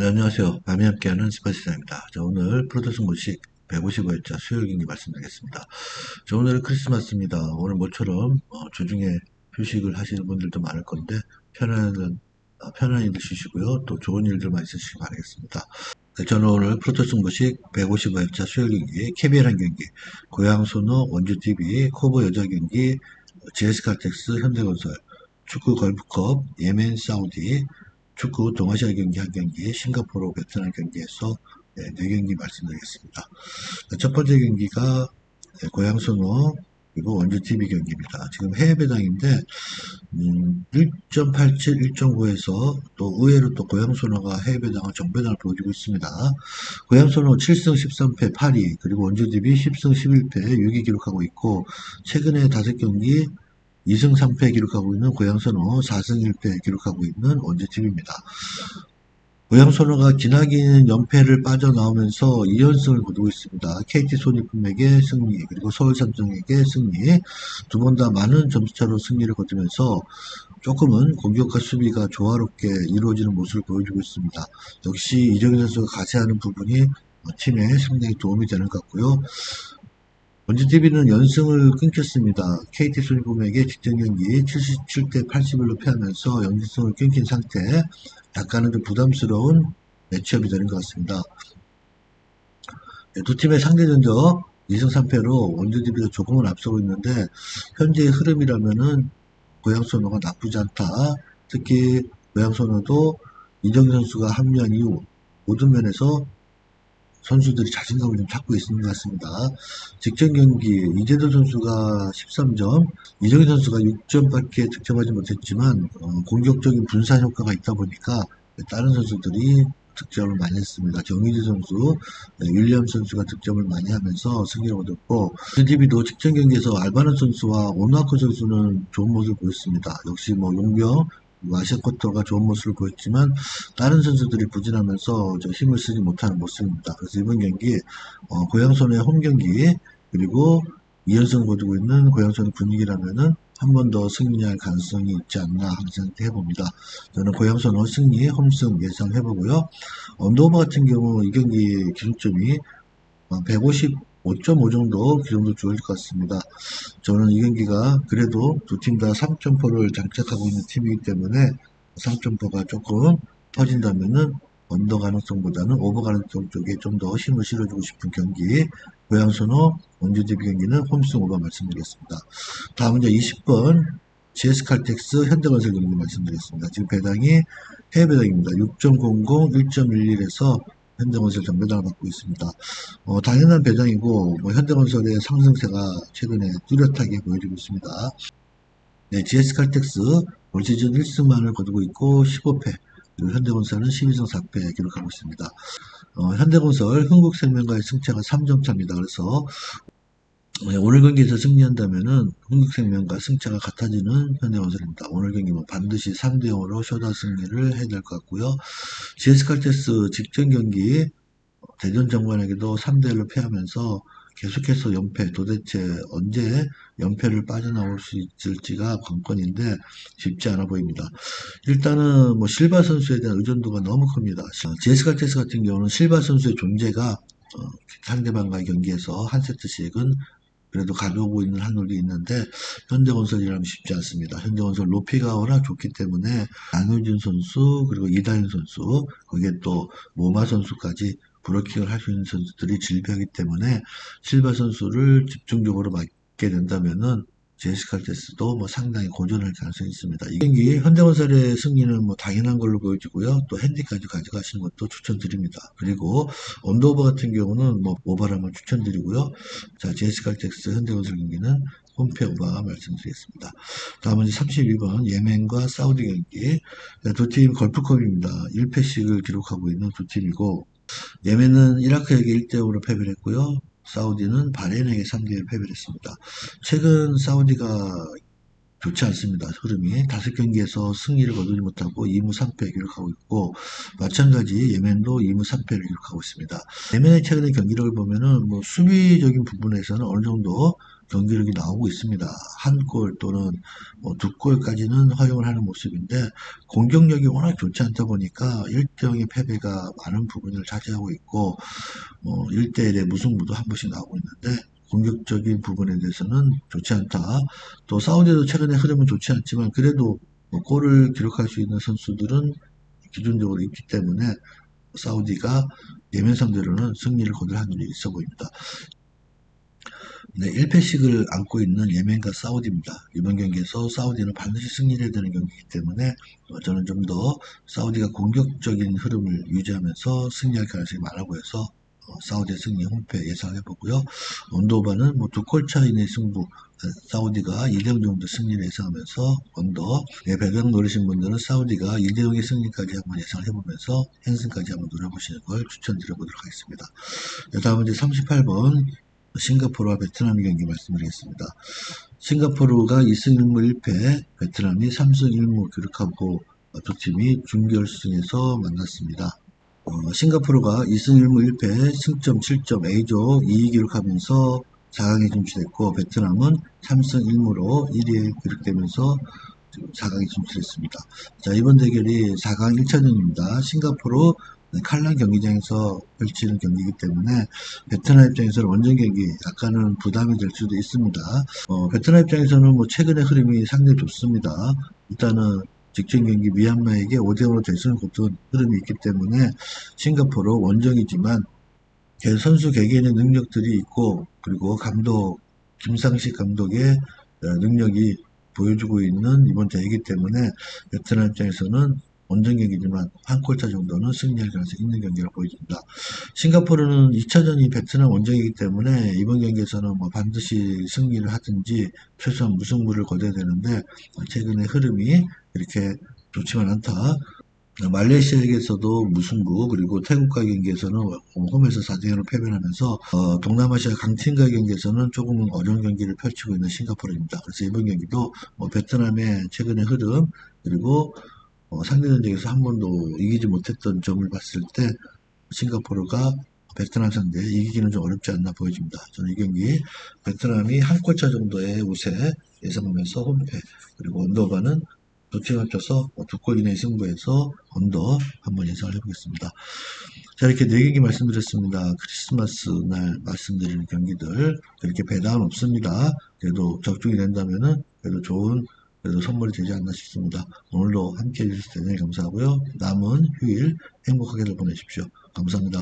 네, 안녕하세요. 밤에 함께하는 스파시사입니다. 자, 오늘 프로토스 모식 155회차 수요일 경기 말씀드리겠습니다. 자, 오늘은 크리스마스입니다. 오늘 모처럼 어, 주중에 휴식을 하시는 분들도 많을 건데 편안한 어, 편안히들 쉬시고요. 또 좋은 일들만 있으시기 바라겠습니다. 네, 저는 오늘 프로토스 모식 155회차 수요일 경기 KBL 한 경기 고양 소노 원주 TV 코보 여자 경기 GS 칼텍스 현대건설 축구 걸프컵 예멘 사우디 축구 동아시아 경기 한 경기, 싱가포르 베트남 경기에서 네, 네 경기 말씀드리겠습니다. 첫 번째 경기가 네, 고양선호 그리고 원주TV 경기입니다. 지금 해외 배당인데 음, 1.87, 1.9에서 또 의외로 또 고양선호가 해외 배당을 정배당을 보여주고 있습니다. 고양선호 7승 13패 8위 그리고 원주TV 10승 11패 6위 기록하고 있고 최근에 5경기 2승 3패 기록하고 있는 고양선호 4승 1패 기록하고 있는 원주팀입니다. 고양선호가 기나긴 연패를 빠져나오면서 2연승을 거두고 있습니다. KT 손익품에게 승리, 그리고 서울삼성에게 승리, 두 번 다 많은 점수차로 승리를 거두면서 조금은 공격과 수비가 조화롭게 이루어지는 모습을 보여주고 있습니다. 역시 이정현 선수가 가세하는 부분이 팀에 상당히 도움이 되는 것 같고요. 원주TV는 연승을 끊겼습니다. KT 손익금에게 직전 경기 77대 81로 패하면서 연승을 끊긴 상태 약간은 좀 부담스러운 매치업이 되는 것 같습니다. 네, 두 팀의 상대 전적 2승 3패로 원주TV가 조금은 앞서고 있는데 현재의 흐름이라면은 고양선호가 나쁘지 않다. 특히 고양선호도 이정희 선수가 합류한 이후 모든 면에서 선수들이 자신감을 좀 찾고 있는 것 같습니다. 직전 경기 이재도 선수가 13점, 이정희 선수가 6점밖에 득점하지 못했지만 어, 공격적인 분산 효과가 있다 보니까 다른 선수들이 득점을 많이 했습니다. 정희지 선수, 네, 윌리엄 선수가 득점을 많이 하면서 승리를 얻었고 드디비도 직전 경기에서 알바는 선수와 오나코 선수는 좋은 모습을 보였습니다. 역시 뭐 용병 아시아 쿼터가 좋은 모습을 보였지만 다른 선수들이 부진하면서 힘을 쓰지 못하는 모습입니다. 그래서 이번 경기 어, 고양손의 홈 경기 그리고 2연승 거두고 있는 고양손의 분위기라면은 한 번 더 승리할 가능성이 있지 않나 하는 생각도 해봅니다. 저는 고양손의 승리, 홈승 예상해 보고요. 언더오버 같은 경우 이 경기 기준점이 150 5.5 정도 기정도 좋을 것 같습니다. 저는 이 경기가 그래도 두 팀 다 3점포를 장착하고 있는 팀이기 때문에 3점포가 조금 터진다면은 언더 가능성보다는 오버 가능성 쪽에 좀 더 힘을 실어주고 싶은 경기 고양선호 원주DB 경기는 홈승 오버 말씀드리겠습니다. 다음 이제 20번 GS칼텍스 현대건설 경기 말씀드리겠습니다. 지금 배당이 해외 배당입니다. 6.00, 1.11에서 현대건설 전배당을 받고 있습니다. 어, 당연한 배당이고 뭐 현대건설의 상승세가 최근에 뚜렷하게 보여지고 있습니다. 네, GS칼텍스 올 시즌 1승만을 거두고 있고 15패 그리고 현대건설은 12승 4패 기록하고 있습니다. 어, 현대건설 흥국생명과의 승차가 3점 차입니다. 그래서 네, 오늘 경기에서 승리한다면은 흥국생명과 승차가 같아지는 현대건설입니다. 오늘 경기는 뭐 반드시 3대 0으로 쇼다 승리를 해야 될 것 같고요. GS칼텍스 직전 경기 대전 정관에게도 3대 1로 패하면서 계속해서 연패 도대체 언제 연패를 빠져나올 수 있을지가 관건인데 쉽지 않아 보입니다. 일단은 뭐 실바 선수에 대한 의존도가 너무 큽니다. GS칼텍스 같은 경우는 실바 선수의 존재가 어, 상대방과의 경기에서 한 세트씩은 그래도 가져오고 있는 한울이 있는데 현대건설이라면 쉽지 않습니다. 현대건설 높이가 워낙 좋기 때문에 안효진 선수 그리고 이다현 선수 거기에 또 모마 선수까지 브로킹을 할 수 있는 선수들이 질병이기 때문에 실바 선수를 집중적으로 맡게 된다면은 제시칼테스도 뭐 상당히 고전할 가능성이 있습니다. 이 경기 현대건설의 승리는 뭐 당연한 걸로 보여지고요. 또 핸디까지 가져가시는 것도 추천드립니다. 그리고 언더오버 같은 경우는 뭐 오버라면 추천드리고요. 자, 제시칼텍스 현대건설 경기는 홈페 오버 말씀드리겠습니다. 다음은 32번 예멘과 사우디 경기 두 팀 걸프컵입니다. 1패씩을 기록하고 있는 두 팀이고 예멘은 이라크에게 1대0으로 패배를 했고요. 사우디는 바레인에게 3대1 패배를 했습니다. 최근 사우디가 좋지 않습니다. 흐름이 다섯 경기에서 승리를 거두지 못하고 2무 3패 기록하고 있고 마찬가지 예멘도 2무 3패를 기록하고 있습니다. 예멘의 최근의 경기력을 보면은 뭐 수비적인 부분에서는 어느 정도 경기력이 나오고 있습니다. 한 골 또는 뭐 두 골까지는 허용을 하는 모습인데 공격력이 워낙 좋지 않다 보니까 1대0의 패배가 많은 부분을 차지하고 있고 뭐 1대1의 무승부도 한 번씩 나오고 있는데 공격적인 부분에 대해서는 좋지 않다. 또 사우디도 최근에 흐름은 좋지 않지만 그래도 뭐 골을 기록할 수 있는 선수들은 기준적으로 있기 때문에 사우디가 예멘 상대로는 승리를 거둘 확률이 있어 보입니다. 네, 1패씩을 안고 있는 예멘과 사우디입니다. 이번 경기에서 사우디는 반드시 승리를 해야 되는 경기이기 때문에 어, 저는 좀 더 사우디가 공격적인 흐름을 유지하면서 승리할 가능성이 많아 보여서 어, 사우디의 승리 홈패 예상해 보고요. 언더바는 뭐두골 차이 내 승부 어, 사우디가 2대0 정도 승리를 예상하면서 언더 네, 배당 노리신 분들은 사우디가 2대0의 승리까지 한번 예상을 해보면서 행승까지 한번 노려보시는 걸 추천드려보도록 하겠습니다. 네, 다음은 이제 38번 싱가포르와 베트남의 경기 말씀드리겠습니다. 싱가포르가 2승 1무 1패, 베트남이 3승 1무 기록하고 두 팀이 준결승에서 만났습니다. 어, 싱가포르가 2승 1무 1패, 승점 7점 A조 2위 기록하면서 4강에 진출했고 베트남은 3승 1무로 1위에 기록되면서 지금 4강에 진출했습니다. 자 이번 대결이 4강 1차전입니다. 싱가포르 네, 칼란 경기장에서 펼치는 경기이기 때문에 베트남 입장에서는 원정 경기 약간은 부담이 될 수도 있습니다. 어, 베트남 입장에서는 뭐 최근의 흐름이 상당히 좋습니다. 일단은 직전 경기 미얀마에게 5대5로 대승을 거둔 흐름이 있기 때문에 싱가포르 원정이지만 개- 선수 개개인의 능력들이 있고 그리고 감독 김상식 감독의 어, 능력이 보여주고 있는 이번 대회이기 때문에 베트남 입장에서는 원정 경기지만 한 골차 정도는 승리할 가능성이 있는 경기라 보여집니다. 싱가포르는 2차전이 베트남 원정이기 때문에 이번 경기에서는 뭐 반드시 승리를 하든지 최소한 무승부를 거둬야 되는데 최근의 흐름이 이렇게 좋지만 않다. 말레이시아에게서도 무승부 그리고 태국과 경기에서는 홈에서 4대0로 패배하면서 어, 동남아시아 강팀과 경기에서는 조금 어려운 경기를 펼치고 있는 싱가포르입니다. 그래서 이번 경기도 뭐 베트남의 최근의 흐름 그리고 어, 상대 전적에서 한 번도 이기지 못했던 점을 봤을 때 싱가포르가 베트남 상대 이기기는 좀 어렵지 않나 보여집니다. 저는 이 경기 베트남이 한 골차 정도의 우세 예상하면서 홈패 그리고 언더바는 두 팀 합쳐서 뭐 두골 이내의 승부에서 언더 한번 예상을 해보겠습니다. 자 이렇게 네 경기 말씀드렸습니다. 크리스마스 날 말씀드리는 경기들 이렇게 배당은 없습니다. 그래도 적중이 된다면은 그래도 좋은 그래도 선물이 되지 않나 싶습니다. 오늘도 함께 해주셔서 대단히 감사하고요. 남은 휴일 행복하게들 보내십시오. 감사합니다.